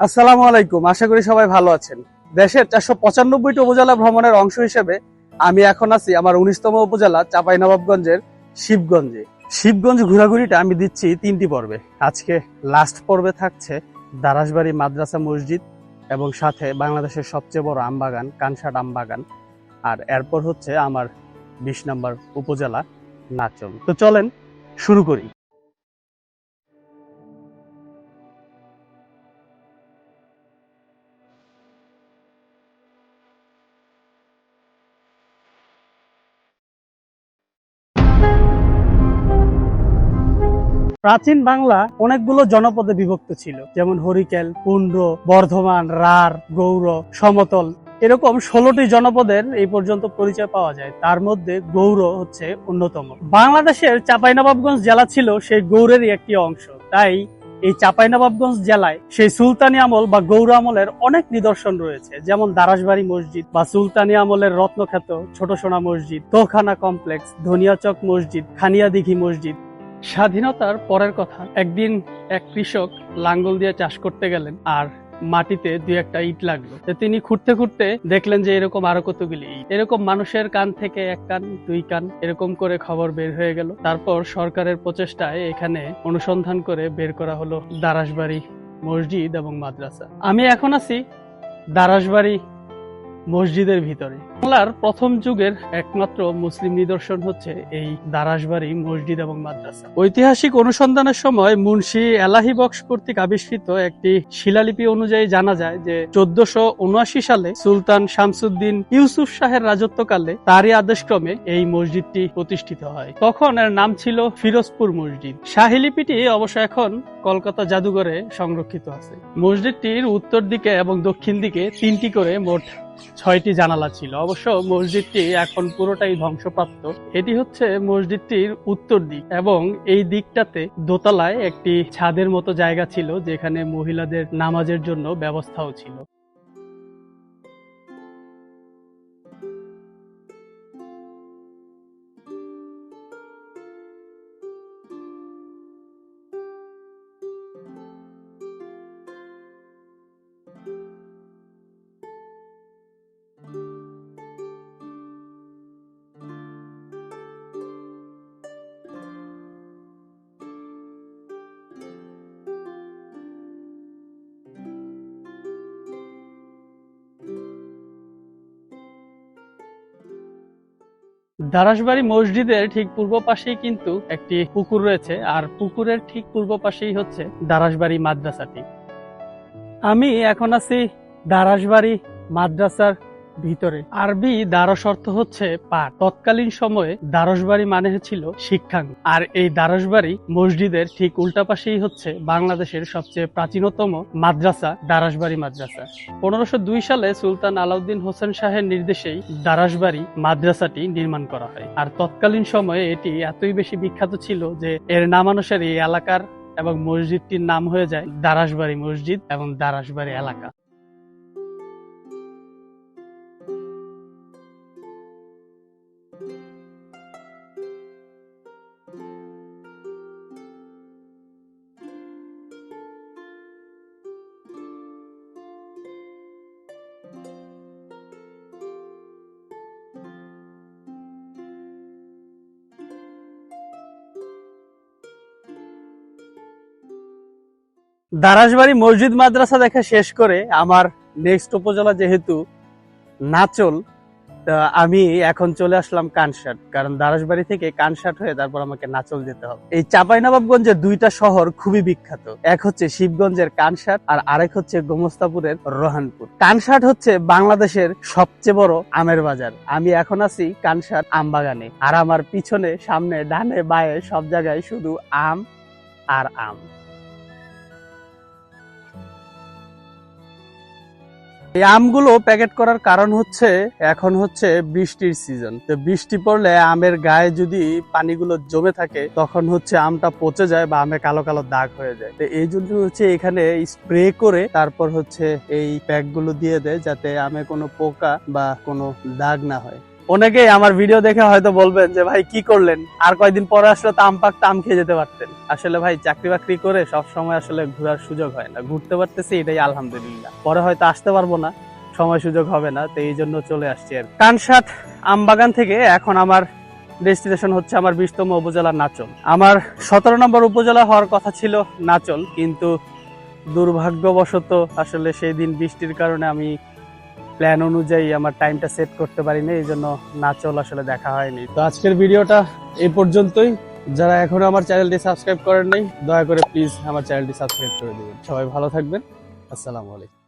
আসসালামু আলাইকুম, আশা করি সবাই ভালো আছেন। দেশের চারশো পঁচানব্বইটি উপজেলা ভ্রমণের অংশ হিসেবে আমি এখন আছি আমার উনিশতম উপজেলা, চাঁপাইনবাবগঞ্জের শিবগঞ্জে। শিবগঞ্জ ঘোরাঘুরিটা আমি দিচ্ছি তিনটি পর্বে। আজকে লাস্ট পর্বে থাকছে দারাসবাড়ি মাদ্রাসা মসজিদ এবং সাথে বাংলাদেশের সবচেয়ে বড় আমবাগান, কানসাট আমবাগান। আর এরপর হচ্ছে আমার বিশ নম্বর উপজেলা নাচল তো চলেন, শুরু করি। প্রাচীন বাংলা অনেকগুলো জনপদে বিভক্ত ছিল। যেমন হরিকেল পুন্ড্র বর্ধমান রার গৌর সমতল। এরকম ষোলোটি জনপদের এই পর্যন্ত পরিচয় পাওয়া যায়। তার মধ্যে গৌর হচ্ছে অন্যতম। বাংলাদেশের চাঁপাইনবাবগঞ্জ জেলা ছিল সেই গৌরেরই একটি অংশ। তাই এই চাঁপাইনবাবগঞ্জ জেলায় সেই সুলতানি আমল বা গৌর আমলের অনেক নিদর্শন রয়েছে। যেমন দারাসবাড়ি মসজিদ বা সুলতানি আমলের রত্নখ্যাত ছোট সোনা মসজিদ, তোখানা কমপ্লেক্স, ধনিয়াচক মসজিদ, খানিয়া দিঘি মসজিদ। স্বাধীনতার পরের কথা, একদিন এক কৃষক লাঙ্গল দিয়ে চাষ করতে গেলেন আর মাটিতে দুই একটা ইট লাগল। তিনি খুঁড়তে খুঁড়তে দেখলেন যে এরকম আরও কতগুলি এরকম মানুষের কান থেকে এক কান, দুই কান, এরকম করে খবর বের হয়ে গেল। তারপর সরকারের প্রচেষ্টায় এখানে অনুসন্ধান করে বের করা হলো দারাসবাড়ি মসজিদ এবং মাদ্রাসা। আমি এখন আছি দারাসবাড়ি মসজিদের ভিতরে। বাংলার প্রথম যুগের একমাত্র মুসলিম নিদর্শন হচ্ছে এই দারাসবাড়ি মসজিদ এবং মাদ্রাসা। ঐতিহাসিক অনুসন্ধানের সময় মুন্সি এলাহি বক্স কর্তৃক আবিষ্কৃত একটি শিলালিপি অনুযায়ী জানা যায় যে চোদ্দশো সালে সুলতান শামসুদ্দিন ইউসুফ শাহের রাজত্বকালে তারই আদেশক্রমে এই মসজিদটি প্রতিষ্ঠিত হয়। তখন এর নাম ছিল ফিরোজপুর মসজিদ। শাহিলিপিটি অবশ্য এখন কলকাতা জাদুঘরে সংরক্ষিত আছে। মসজিদটির উত্তর দিকে এবং দক্ষিণ দিকে তিনটি করে মোট ছয়টি জানালা ছিল। অবশ্য মসজিদটি এখন পুরোটাই ধ্বংসপ্রাপ্ত। এটি হচ্ছে মসজিদটির উত্তর দিক এবং এই দিকটাতে দোতলায় একটি ছাদের মতো জায়গা ছিল, যেখানে মহিলাদের নামাজের জন্য ব্যবস্থাও ছিল। দারাসবাড়ি মসজিদের ঠিক পূর্ব পাশেই কিন্তু একটি পুকুর রয়েছে, আর পুকুরের ঠিক পূর্ব পাশেই হচ্ছে দারাসবাড়ি মাদ্রাসাটি। আমি এখন আছি দারাসবাড়ি মাদ্রাসার ভিতরে। আরবি দ্বারস অর্থ হচ্ছে পাঠ। তৎকালীন সময়ে দ্বারসবাড়ি মানে ছিল শিক্ষাঙ্গ। আর এই দ্বারসবাড়ি মসজিদের ঠিক উল্টা পাশেই হচ্ছে বাংলাদেশের সবচেয়ে প্রাচীনতম মাদ্রাসা দারাসবাড়ি মাদ্রাসা। পনেরোশো সালে সুলতান আলাউদ্দিন হোসেন শাহের নির্দেশেই দারাসবাড়ি মাদ্রাসাটি নির্মাণ করা হয়। আর তৎকালীন সময়ে এটি এতই বেশি বিখ্যাত ছিল যে এর নামানুসারে এই এলাকার এবং মসজিদটির নাম হয়ে যায় দারাসবাড়ি মসজিদ এবং দারাসবাড়ি এলাকা। দারাসবাড়ি মসজিদ মাদ্রাসা দেখা শেষ করে আমার নেক্সট উপজেলা যেহেতু নাচল আমি এখন চলে আসলাম কানসাট। কারণ দারাসবাড়ি থেকে কানসাট হয়ে তারপর আমাকে নাচল যেতে হবে। এই চাঁপাইনবাবগঞ্জের দুইটা শহর খুবই বিখ্যাত। এক হচ্ছে শিবগঞ্জের কানসাট আর আরেক হচ্ছে গোমস্তাপুরের রোহানপুর। কানসাট হচ্ছে বাংলাদেশের সবচেয়ে বড় আমের বাজার। আমি এখন আছি কানসাট আমবাগানে। আর আমার পিছনে, সামনে, ডানে, বায়ে সব জায়গায় শুধু আম আর আম। এই আমগুলো প্যাকেট করার কারণ হচ্ছে, এখন হচ্ছে বৃষ্টির সিজন তো বৃষ্টি পড়লে আমের গায়ে যদি পানিগুলো জমে থাকে, তখন হচ্ছে আমটা পচে যায় বা আমে কালো কালো দাগ হয়ে যায়। তো এই জন্য হচ্ছে এখানে স্প্রে করে তারপর হচ্ছে এই প্যাকগুলো দিয়ে দেয় যাতে আমে কোনো পোকা বা কোনো দাগ না হয়। অনেকেই আমার ভিডিও দেখে হয়তো বলবেন যে, ভাই, কি করলেন? আর কয়দিন পরে আসলে তো আম পাকতে আম খেয়ে যেতে পারতেন। আসলে ভাই, চাকরি বাকরি করে সব সময় আসলে ঘোরার সুযোগ হয় না। ঘুরতে পারতেছি, এটাই আলহামদুলিল্লাহ। পরে হয়তো আসতে পারব না, সময় সুযোগ হবে না, তো এই জন্য চলে আসছি আর কি। কানসাট আম বাগান থেকে এখন আমার ডেস্টিনেশন হচ্ছে আমার বিশতম উপজেলা নাচল। আমার সতেরো নম্বর উপজেলা হওয়ার কথা ছিল নাচল, কিন্তু দুর্ভাগ্যবশত আসলে সেই দিন বৃষ্টির কারণে আমি প্ল্যান অনুযায়ী আমার টাইমটা সেট করতে পারিনি এই জন্য নাচল আসলে দেখা হয়নি। তো আজকের ভিডিওটা এ পর্যন্তই। যারা এখনও আমার চ্যানেলটি সাবস্ক্রাইব করেন নাই দয়া করে প্লিজ আমার চ্যানেলটি সাবস্ক্রাইব করে দেবেন। সবাই ভালো থাকবেন। আসসালামু আলাইকুম।